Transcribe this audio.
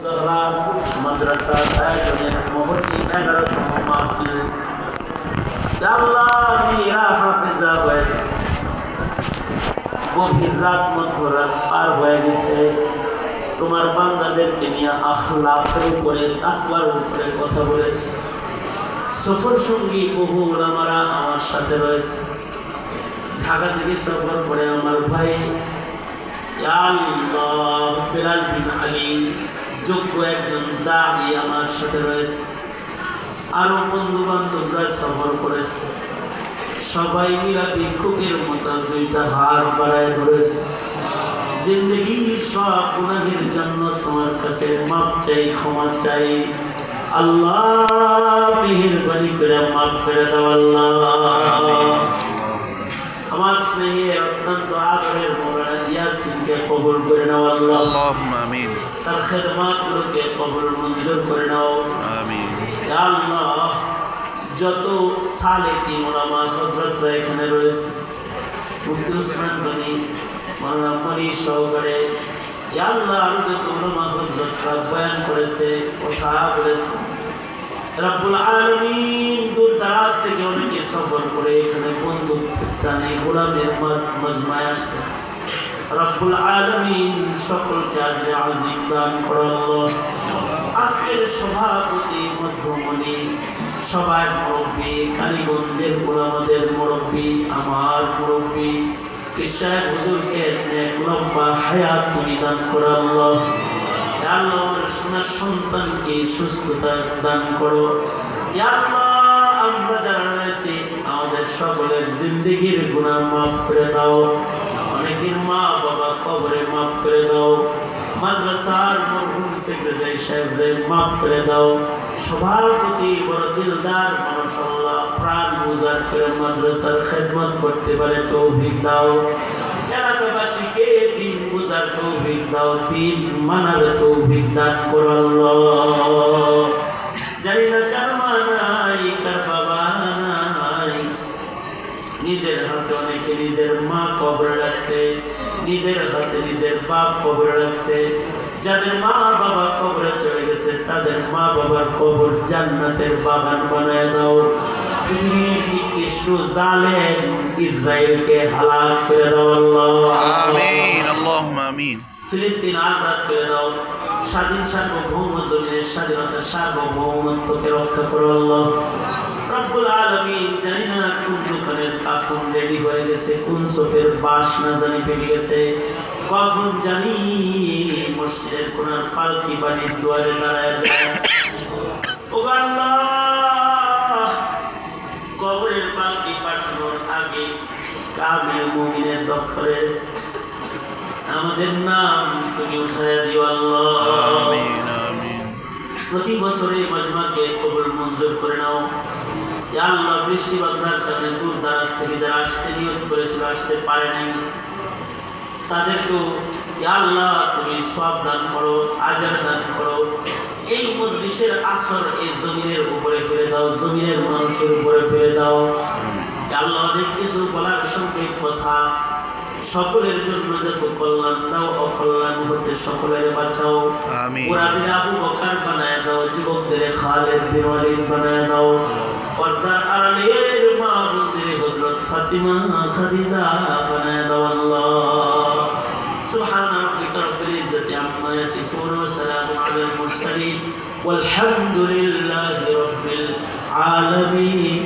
মাদ্রাসা গভীর রাত মধ্যরাত পার গেছে তোমার বান্দাদেরকে নিয়ে আখলাফের উপরে তাকওয়ার উপরে কথা বলেছে সফর সঙ্গী বহু ওলামারা আমার সাথে রয়েছে ঢাকা থেকে সফর করে আমার ভাই আল্লাহ বিন আলী যোগ্য একজন দাদি আমার সাথে রয়েছে। আরও বন্ধু বান্ধবরা সফর করেছে। সবাই মিলা ভিক্ষুকের মতো দুইটা হাত বাড়ায় ধরেছে। জিন্দগি সব গুনাহের জন্য তোমার কাছে মাপ চাই, ক্ষমা চাই। আল্লাহ, মেহেরবানি করে মাফ করে দাও আল্লাহ। আমার স্নেহে অত্যন্ত আদরের মৌলানা দিয়াসিনকে কবুল করে নাও আল্লাহ। আমিন। তার খেদমাতগুলোকে কবুল মঞ্জুর করে নাও। আমিন। আল্লাহ যত সালে কি মোলামা হজরতরা এখানে রয়েছে মুফতি উসমান গনি মৌলানা মনি সহকারে আল্লাহ আরও যত মোলামা হজরতরা বয়ান করেছে ওষা করেছে রাব্বুল আলমিন দূর দারাজ থেকে অনেকে সফর করে এখানে টানে গোলামের মজমায় আসছে। রব্বুল আলামিন সকলকে আজরে আজিম দান করো আল্লাহ। আজকের সভাপতি মধ্যমণি সবার মুরব্বী, কালীগঞ্জের গোলামদের মুরব্বী, আমার মুরব্বী কৃষায় হুজুরকে এক লম্বা হায়াত তুমি দান করো আল্লাহ। সোনার সন্তানকে সুস্থতা দান করো। আমরা যারা রয়েছি আমাদের সকলের জিন্দিগির গুণা মাফ করে দাও। অনেকের মা বাবা কবরে মাফ করে দাও। মাদ্রাসার মরহুম সেক্রেটারি সাহেবদের মাফ করে দাও। সভাপতি বড় দিলদার মানুষ প্রাণ গুজার করে মাদ্রাসার খেদমত করতে পারে তৌফিক দাও। এলাকাবাসীকে দিন গুজার তৌফিক দাও, দিন মানার তৌফিক দান করো নিজের মা কবরে রাখছে নিজের হাতে নিজের বাপ কবরে রাখছে। যাদের মা বাবা কবরে চলে গেছে তাদের মা বাবার কবর জান্নাতের বাগান বানায় দাও। পৃথিবীর ফিলিস্তিন আজাদ স্বাধীন স্বাধীনতা সার্বভৌমত্বকে রক্ষা করো আল্লাহ। ফুল রেডি হয়ে গেছে কোন সোফের বাস না জানি পেরে গেছে। কখন জানি মসজিদের কোন পালকি বাড়ির দুয়ারে দাঁড়ায় যায়। ও কবরের পালকি পাঠানোর আগে দপ্তরে আমাদের নাম তুমি উঠায় দিও আল্লাহ। প্রতি বছরে মজমাকে কবর মঞ্জুর করে নাও। আল্লাহ বৃষ্টি বাদলার কারণে দূর দারাজ থেকে যারা আসতে নিয়ত করেছিল আসতে পারে নাই। তাদেরকেও আল্লাহ তুমি সব দান করো আজার দান করো। এই মজলিসের আসর এই জমিনের উপরে ফেলে দাও জমিনের মানুষের উপরে ফেলে দাও। আল্লাহ অনেক কিছু বলার সংক্ষেপ কথা। সকলের জন্য যত কল্যাণ দাও অকল্যাণ হতে সকলের বাঁচাও। আমিন। পুরাবির আবু বকার বানায় যুবকদের খালেদ বিন ওয়ালিদ বানায় দাও পর্দার আড়ালের মা বোনদের হযরত ফাতিমা খাদিজা বানায় দাও আল্লাহ سبحان ربك رب العزة عما يصفون وسلام على المرسلين والحمد لله رب العالمين